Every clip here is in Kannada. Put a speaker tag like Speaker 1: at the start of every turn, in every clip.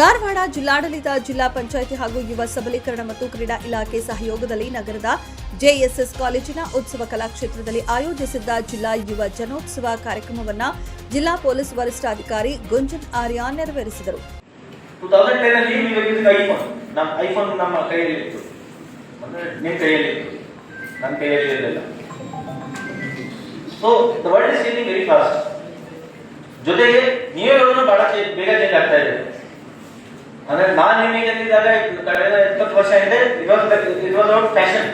Speaker 1: ಧಾರವಾಡ ಜಿಲ್ಲಾಡಳಿತ ಜಿಲ್ಲಾ ಪಂಚಾಯಿತಿ ಹಾಗೂ ಯುವ ಸಬಲೀಕರಣ ಮತ್ತು ಕ್ರೀಡಾ ಇಲಾಖೆ ಸಹಯೋಗದಲ್ಲಿ ನಗರದ ಜೆಎಸ್ಎಸ್ ಕಾಲೇಜಿನ ಉತ್ಸವ ಕಲಾಕ್ಷೇತ್ರದಲ್ಲಿ ಆಯೋಜಿಸಿದ್ದ ಜಿಲ್ಲಾ ಯುವ ಜನೋತ್ಸವ ಕಾರ್ಯಕ್ರಮವನ್ನು ಜಿಲ್ಲಾ ಪೊಲೀಸ್ ವರಿಷ್ಠಾಧಿಕಾರಿ ಗುಂಜನ್ ಆರ್ಯ ನೆರವೇರಿಸಿದರು.
Speaker 2: ಜೊತೆಗೆ ನೀವೇ ಬಹಳ ಬೇಗ ಚೇಂಜ್ ಆಗ್ತಾ ಇದೆ. ಅಂದ್ರೆ ನಾನು ನಿಮಗೆ ಅಂದಿದ್ದಾಗ ಕಳೆದ ಇಪ್ಪತ್ತು ವರ್ಷ ಹಿಂದೆ ಇಟ್ ವಾಸ್ ಇಟ್ ಫ್ಯಾಷನ್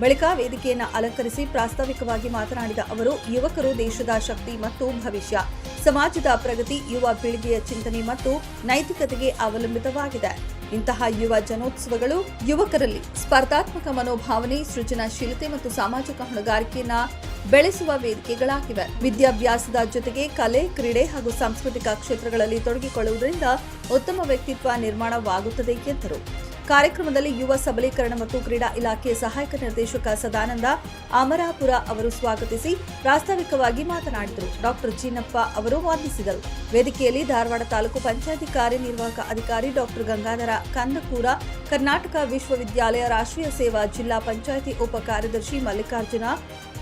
Speaker 1: ಬಳಿಕ ವೇದಿಕೆಯನ್ನು ಅಲಂಕರಿಸಿ ಪ್ರಾಸ್ತಾವಿಕವಾಗಿ ಮಾತನಾಡಿದ ಅವರು, ಯುವಕರು ದೇಶದ ಶಕ್ತಿ ಮತ್ತು ಭವಿಷ್ಯ, ಸಮಾಜದ ಪ್ರಗತಿ, ಯುವ ಪೀಳಿಗೆಯ ಚಿಂತನೆ ಮತ್ತು ನೈತಿಕತೆಗೆ ಅವಲಂಬಿತವಾಗಿದೆ. ಇಂತಹ ಯುವ ಜನೋತ್ಸವಗಳು ಯುವಕರಲ್ಲಿ ಸ್ಪರ್ಧಾತ್ಮಕ ಮನೋಭಾವನೆ, ಸೃಜನಶೀಲತೆ ಮತ್ತು ಸಾಮಾಜಿಕ ಹೊಣೆಗಾರಿಕೆಯನ್ನು ಬೆಳೆಸುವ ವೇದಿಕೆಗಳಾಗಿವೆ. ವಿದ್ಯಾಭ್ಯಾಸದ ಜೊತೆಗೆ ಕಲೆ, ಕ್ರೀಡೆ ಹಾಗೂ ಸಾಂಸ್ಕೃತಿಕ ಕ್ಷೇತ್ರಗಳಲ್ಲಿ ತೊಡಗಿಕೊಳ್ಳುವುದರಿಂದ ಉತ್ತಮ ವ್ಯಕ್ತಿತ್ವ ನಿರ್ಮಾಣವಾಗುತ್ತದೆ ಎಂದರು. ಕಾರ್ಯಕ್ರಮದಲ್ಲಿ ಯುವ ಸಬಲೀಕರಣ ಮತ್ತು ಕ್ರೀಡಾ ಇಲಾಖೆ ಸಹಾಯಕ ನಿರ್ದೇಶಕ ಸದಾನಂದ ಅಮರಾಪುರ ಅವರು ಸ್ವಾಗತಿಸಿ ಪ್ರಾಸ್ತಾವಿಕವಾಗಿ ಮಾತನಾಡಿದರು. ಡಾಕ್ಟರ್ ಜಿನಪ್ಪ ಅವರು ವಾದಿಸಿದರು. ವೇದಿಕೆಯಲ್ಲಿ ಧಾರವಾಡ ತಾಲೂಕು ಪಂಚಾಯತಿ ಕಾರ್ಯನಿರ್ವಾಹಕ ಅಧಿಕಾರಿ ಡಾಕ್ಟರ್ ಗಂಗಾಧರ ಕಂದಕೂರ, ಕರ್ನಾಟಕ ವಿಶ್ವವಿದ್ಯಾಲಯ ರಾಷ್ಟ್ರೀಯ ಸೇವಾ ಜಿಲ್ಲಾ ಪಂಚಾಯಿತಿ ಉಪ ಕಾರ್ಯದರ್ಶಿ ಮಲ್ಲಿಕಾರ್ಜುನ,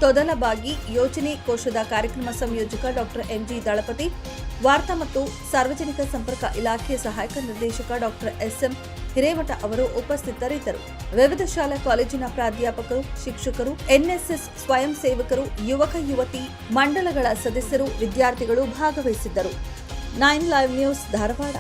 Speaker 1: ತೊದಲಬಾಗಿ ಯೋಜನೆ ಕೋಶದ ಕಾರ್ಯಕ್ರಮ ಸಂಯೋಜಕ ಡಾಕ್ಟರ್ ಎಂಜಿ ದಳಪತಿ, ವಾರ್ತಾ ಮತ್ತು ಸಾರ್ವಜನಿಕ ಸಂಪರ್ಕ ಇಲಾಖೆ ಸಹಾಯಕ ನಿರ್ದೇಶಕ ಡಾಕ್ಟರ್ ಎಸ್ಎಂ ಹಿರೇಮಠ ಅವರು ಉಪಸ್ಥಿತರಿದ್ದರು. ವಿವಿಧ ಶಾಲಾ ಕಾಲೇಜಿನ ಪ್ರಾಧ್ಯಾಪಕರು, ಶಿಕ್ಷಕರು, ಎನ್ಎಸ್ಎಸ್ ಸ್ವಯಂ ಸೇವಕರು, ಯುವಕ, ಯುವತಿ, ಮಂಡಲಗಳ ಸದಸ್ಯರು, ವಿದ್ಯಾರ್ಥಿಗಳು ಭಾಗವಹಿಸಿದ್ದರು. Nine live news Dharwad.